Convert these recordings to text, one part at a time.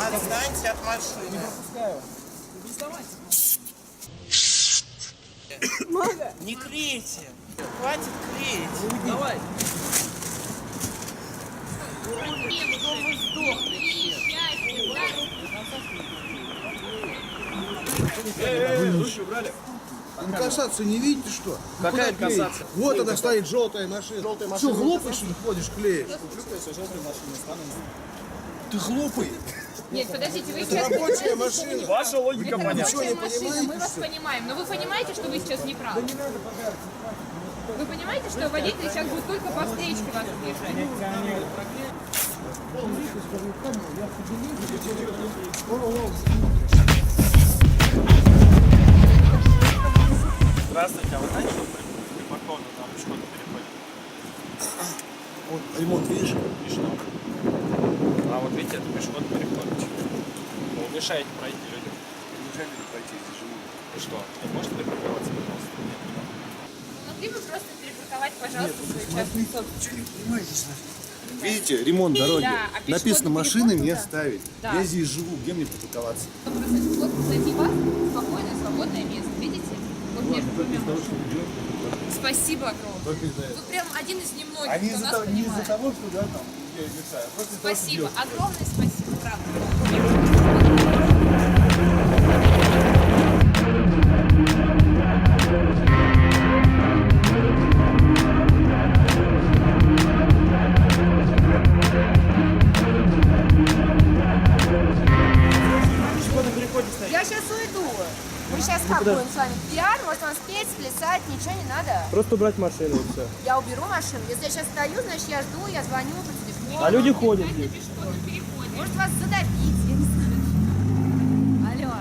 вы? Вы отстаньте от машины. Не клейте. Хватит клеить. Давай. Ну касаться не видите что? Какая касаться? Вот она стоит, желтая машина. Желтая машина. Что, глупый что ли ходишь, клеишь? Ты глупый. Нет, подождите, вы сейчас... рабочая машина. Ваша логика Это понятна. рабочая не машина, мы понимаете, вас понимаем. Но вы понимаете, что вы сейчас не правы? Вы понимаете, что водитель сейчас будет только по встречке вас приезжать? Здравствуйте, а вы знаете, что при- припарковано там пешеходный переход? Вот ремонт, видишь? И что? А вот видите, это пешеходный переход. Вы мешаете пройти людям. Мешали пройти, здесь живут. И что? Вы можете припарковаться, пожалуйста? Могли бы просто перепарковать, пожалуйста, свою частную собственность? Что не понимаете, Саша? Видите, ремонт дороги. Да, а Написано, машины не ставить. Да. Я здесь живу, где мне припарковаться? Просто вот найти вас спокойное, свободное место. Видите? Вот между двумя машинами. Спасибо огромное. Только из-за этого. Вы прям один из немногих, А не кто из-за нас того, не из-за того, что да, там, я мешаю, а просто что Спасибо, огромное спасибо, правда. Будем с вами? Пиар, может вам спеть, сплясать, ничего не надо. Просто убрать машину и все. Я уберу машину. Если я сейчас стою, значит я жду, я звоню по телефону. А люди ходят здесь. Может вас задавить, я не знаю. Алло.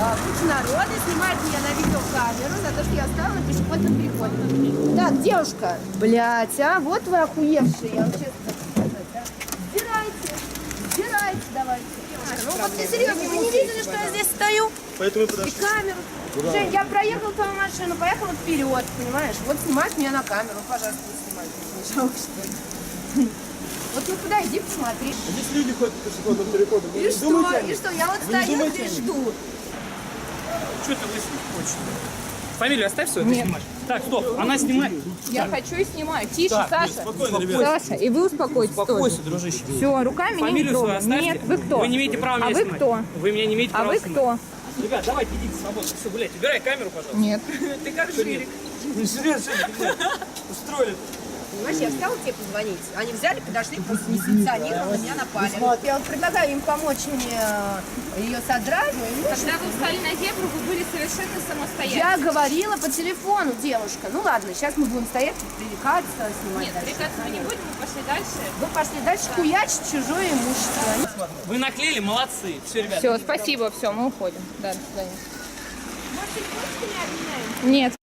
А, Куча народа снимает меня на видеокамеру за то, что я стала на пешеходном переходе. Так, девушка, блядь, а вот вы охуевшие, я вам честно хочу сказать, да? Сдирайте, сдирайте давайте. Девушка, ну вот не серьезно, вы не видели, что я здесь стою? Поэтому И подошли. камеру. Жень, я проехал твою машину, поехала вперед, понимаешь? Вот снимать меня на камеру, пожалуйста, не снимайте. Не жалко, что ли? Вот ну куда, иди посмотри. Здесь люди ходят переходу. Вы И не что? думаете И что? Я вот Вы не стою них? жду. Что ты выяснить хочешь? Фамилию оставь свою, ты снимаешь. Так, стоп, она снимает. Я хочу и снимаю. Тише, Так, Саша. спокойно, ребят. Саша, и вы успокойтесь Успокойся, тоже. дружище. Все, руками не Фамилию свою трогай. Нет, вы кто? Вы не имеете права А меня вы снимать. кто? Вы меня не имеете А права вы снимать. кто? Ребят, давайте идите свободно. Все, блядь, убирай камеру, пожалуйста. Нет. Ты как Ширик? Ну серьезно, устроили? Понимаешь, я встала тебе позвонить. Они взяли, подошли, просто несанкционированно меня напали. Я вот предлагаю им помочь мне э, ее содрать. Ну, Когда вы встали на зебру, вы были совершенно Я самостоятельны. говорила по телефону, девушка. Ну ладно, сейчас мы будем стоять, пререкаться, снимать Нет, дальше. прекратить мы не будем, мы пошли дальше. Вы пошли дальше хуячить чужое имущество. Вы наклеили, молодцы. Все, ребят. Все, спасибо, все, мы уходим. Да, до свидания. Нет.